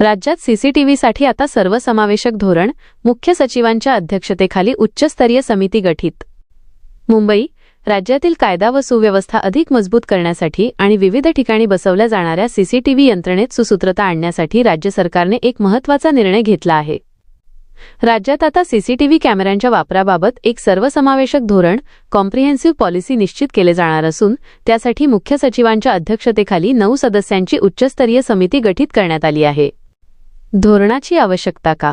राज्यात सीसीटीव्हीसाठी आता सर्वसमावेशक धोरण मुख्य सचिवांच्या अध्यक्षतेखाली उच्चस्तरीय समिती गठीत. मुंबई राज्यातील कायदा व सुव्यवस्था अधिक मजबूत करण्यासाठी आणि विविध ठिकाणी बसवल्या जाणाऱ्या सीसीटीव्ही यंत्रणेत सुसूत्रता आणण्यासाठी राज्य सरकारने एक महत्त्वाचा निर्णय घेतला आहे. राज्यात आता सीसीटीव्ही कॅमेऱ्यांच्या वापराबाबत एक सर्वसमावेशक धोरण कॉम्प्रिहेन्सिव्ह पॉलिसी निश्चित केले जाणार असून त्यासाठी मुख्य सचिवांच्या अध्यक्षतेखाली नऊ सदस्यांची उच्चस्तरीय समिती गठीत करण्यात आली आहे. धोरणाची आवश्यकता का?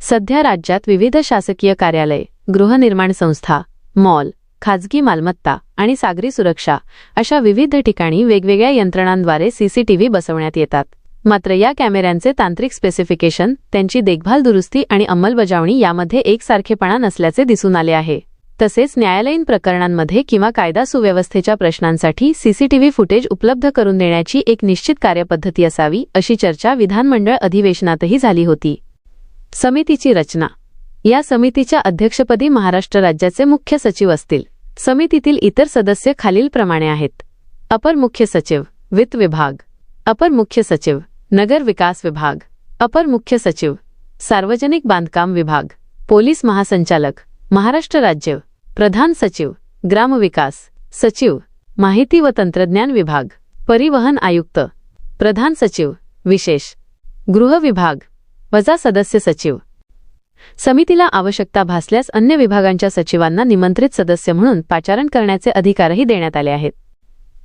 सध्या राज्यात विविध शासकीय कार्यालय गृहनिर्माण संस्था मॉल खाजगी मालमत्ता आणि सागरी सुरक्षा अशा विविध ठिकाणी वेगवेगळ्या यंत्रणांद्वारे सीसीटीव्ही बसवण्यात येतात. मात्र या कॅमेऱ्यांचे तांत्रिक स्पेसिफिकेशन त्यांची देखभाल दुरुस्ती आणि अंमलबजावणी यामध्ये एकसारखेपणा नसल्याचे दिसून आले आहे. तसेच न्यायालयीन प्रकरणांमध्ये किंवा कायदा सुव्यवस्थेच्या प्रश्नांसाठी सीसीटीव्ही फुटेज उपलब्ध करून देण्याची एक निश्चित कार्यपद्धती असावी अशी चर्चा विधानमंडळ अधिवेशनातही झाली होती. समितीची रचना. या समितीच्या अध्यक्षपदी महाराष्ट्र राज्याचे मुख्य सचिव असतील. समितीतील इतर सदस्य खालीलप्रमाणे आहेत. अपर मुख्य सचिव वित्त विभाग. अपर मुख्य सचिव नगर विकास विभाग. अपर मुख्य सचिव सार्वजनिक बांधकाम विभाग. पोलीस महासंचालक महाराष्ट्र राज्य. प्रधान सचिव ग्रामविकास सचिव माहिती व तंत्रज्ञान विभाग परिवहन आयुक्त प्रधान सचिव विशेष गृह विभाग वजा सदस्य सचिव. समितीला आवश्यकता भासल्यास अन्य विभागांच्या सचिवांना निमंत्रित सदस्य म्हणून पाचारण करण्याचे अधिकारही देण्यात आले आहेत.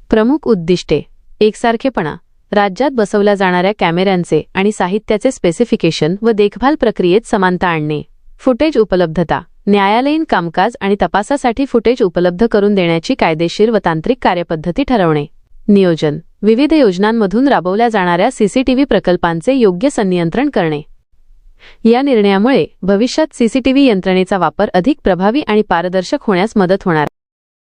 प्रमुख उद्दिष्टे एकसारखेपणा राज्यात बसवल्या जाणाऱ्या कॅमेऱ्यांचे आणि साहित्याचे स्पेसिफिकेशन व देखभाल प्रक्रियेत समानता आणणे फुटेज उपलब्धता न्यायालयीन कामकाज आणि तपासासाठी फुटेज उपलब्ध करून देण्याची कायदेशीर व तांत्रिक कार्यपद्धती ठरवणे. नियोजन. विविध योजनांमधून राबवल्या जाणाऱ्या सीसीटीव्ही प्रकल्पांचे योग्य संनियंत्रण करणे. या निर्णयामुळे भविष्यात सीसीटीव्ही यंत्रणेचा वापर अधिक प्रभावी आणि पारदर्शक होण्यास मदत होणार.